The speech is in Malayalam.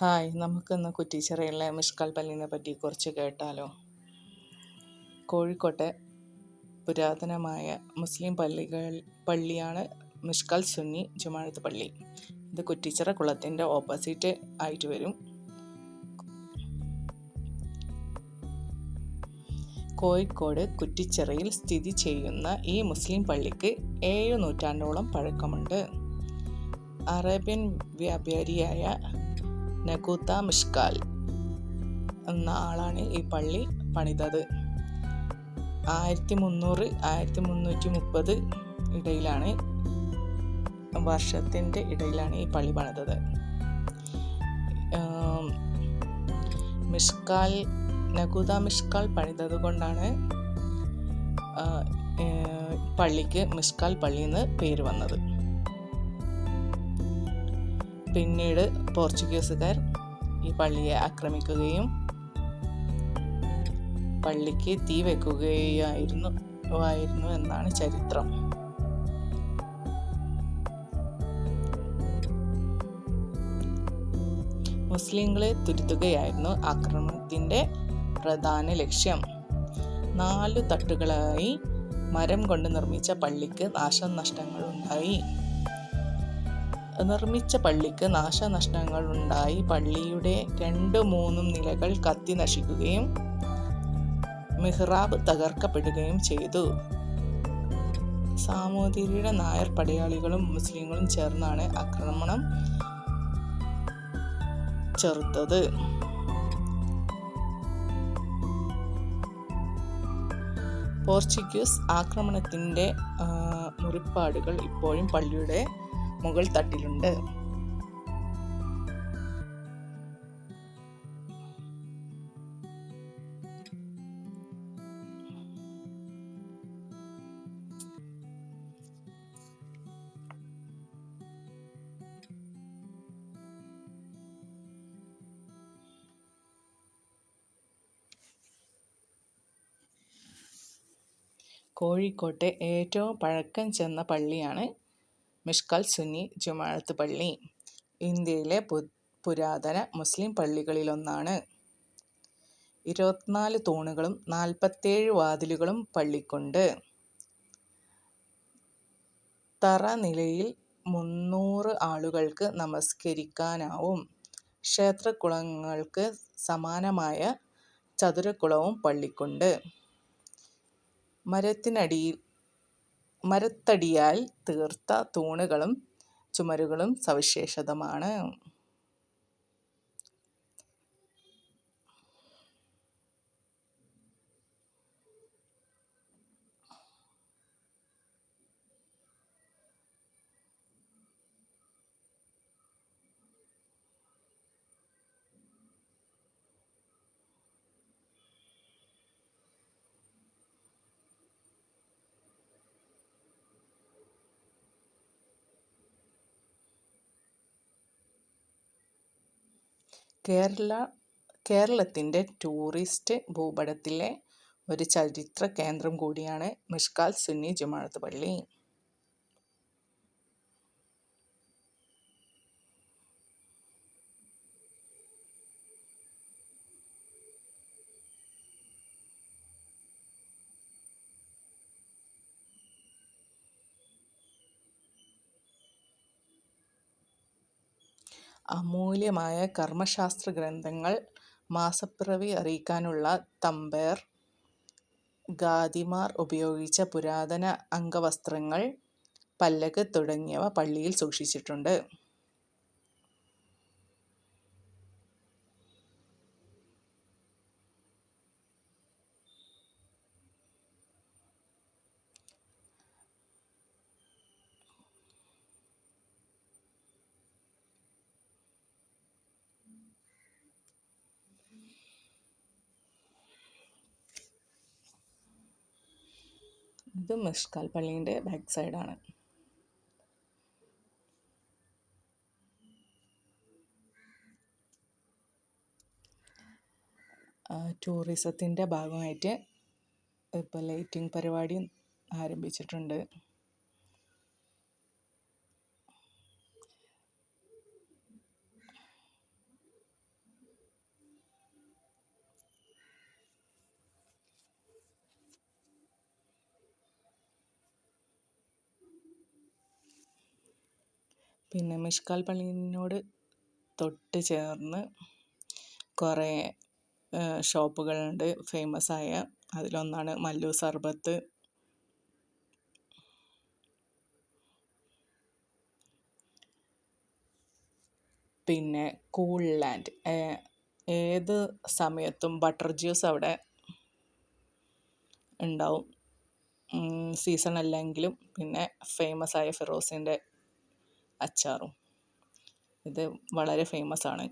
ഹായ് നമുക്കിന്ന് കുറ്റിച്ചിറയിലെ മിഷ്കാൽ പല്ലിനെ പറ്റി കുറച്ച് കേട്ടാലോ? കോഴിക്കോട്ടെ പുരാതനമായ മുസ്ലിം പള്ളികൾ പള്ളിയാണ് മിഷ്കാൽ സുന്നി ജുമാഴത്ത് പള്ളി. ഇത് കുറ്റിച്ചിറ കുളത്തിന്റെ ഓപ്പോസിറ്റ് ആയിട്ട് വരും. കോഴിക്കോട് കുറ്റിച്ചിറയിൽ സ്ഥിതി ചെയ്യുന്ന ഈ മുസ്ലിം പള്ളിക്ക് ഏഴ് നൂറ്റാണ്ടോളം പഴക്കമുണ്ട്. അറേബ്യൻ വ്യാപാരിയായ നഗൂത്ത മിഷ്കാൽ എന്ന ആളാണ് ഈ പള്ളി പണിതത്. ആയിരത്തി മുന്നൂറ് ആയിരത്തി മുന്നൂറ്റി മുപ്പത് ഇടയിലാണ് വർഷത്തിന്റെ ഇടയിലാണ് ഈ പള്ളി പണിതത്. മിഷ്കാൽ നഗുദ മിഷ്കാൽ പണിതത് കൊണ്ടാണ് പള്ളിക്ക് മിഷ്കാൽ പള്ളി എന്ന് പേര് വന്നത്. പിന്നീട് പോർച്ചുഗീസുകാർ ഈ പള്ളിയെ ആക്രമിക്കുകയും പള്ളിക്ക് തീ വെക്കുകയായിരുന്നു ആയിരുന്നു എന്നാണ് ചരിത്രം. മുസ്ലിങ്ങളെ തുരുത്തുകയായിരുന്നു ആക്രമണത്തിന്റെ പ്രധാന ലക്ഷ്യം. നാലു തട്ടുകളായി മരം കൊണ്ട് നിർമ്മിച്ച പള്ളിക്ക് നാശനഷ്ടങ്ങൾ ഉണ്ടായി നിർമ്മിച്ച പള്ളിക്ക് നാശനഷ്ടങ്ങൾ ഉണ്ടായി പള്ളിയുടെ രണ്ട് മൂന്നും നിലകൾ കത്തി നശിക്കുകയും മെഹ്റാബ് തകർക്കപ്പെടുകയും ചെയ്തു. സാമൂതിരിയുടെ നായർ പടയാളികളും മുസ്ലിങ്ങളും ചേർന്നാണ് ആക്രമണം ചെറുത്തത്. പോർച്ചുഗീസ് ആക്രമണത്തിന്റെ മുറിപ്പാടുകൾ ഇപ്പോഴും പള്ളിയുടെ മുകൾ തട്ടിലുണ്ട്. കോഴിക്കോട്ടെ ഏറ്റവും പഴക്കം ചെന്ന പള്ളിയാണ് മിഷ്കൽ സുന്നി ജുമാഅത്ത് പള്ളി ഇന്ത്യയിലെ പുരാതന മുസ്ലിം പള്ളികളിലൊന്നാണ്. ഇരുപത്തിനാല് തൂണുകളും നാൽപ്പത്തേഴ് വാതിലുകളും പള്ളിക്കുണ്ട്. തറ നിലയിൽ മുന്നൂറ് ആളുകൾക്ക് നമസ്കരിക്കാനാവും. ക്ഷേത്രക്കുളങ്ങൾക്ക് സമാനമായ ചതുരക്കുളവും പള്ളിക്കുണ്ട്. മരത്തിനടിയിൽ മരത്തടിയാൽ തീർത്ത തൂണുകളും ചുമരുകളും സവിശേഷതമാണ്. കേരള കേരളത്തിന്റെ ടൂറിസ്റ്റ് ഭൂപടത്തിലെ ഒരു ചരിത്ര കേന്ദ്രം കൂടിയാണ് മിഷ്കാൽ സുന്നി ജുമാഅത്ത് പള്ളി. അമൂല്യമായ കർമ്മശാസ്ത്ര ഗ്രന്ഥങ്ങൾ മാസപ്പിറവി അറിയിക്കാനുള്ള തമ്പേർ ഗാദിമാർ ഉപയോഗിച്ച പുരാതന അംഗവസ്ത്രങ്ങൾ പല്ലക്ക് തുടങ്ങിയവ പള്ളിയിൽ സൂക്ഷിച്ചിട്ടുണ്ട്. ഇത് മിഷ്കാൽ പള്ളീന്റെ ബാക്ക് സൈഡാണ്. ടൂറിസത്തിന്റെ ഭാഗമായിട്ട് ഇപ്പോൾ ലൈറ്റിംഗ് പരിപാടിയും ആരംഭിച്ചിട്ടുണ്ട്. പിന്നെ മിഷ്കാൽ പള്ളിയിനോട് തൊട്ട് ചേർന്ന് കുറേ ഷോപ്പുകളുണ്ട് ഫേമസ് ആയ അതിലൊന്നാണ് മല്ലു സർബത്ത്. പിന്നെ കൂൾ ലാൻഡ് ഏത് സമയത്തും ബട്ടർ ജ്യൂസ് അവിടെ ഉണ്ടാവും. സീസൺ അല്ലെങ്കിലും പിന്നെ ഫേമസ് ആയ ഫിറോസിന്റെ അച്ചാറും. ഇത് വളരെ ഫേമസ് ആണ്.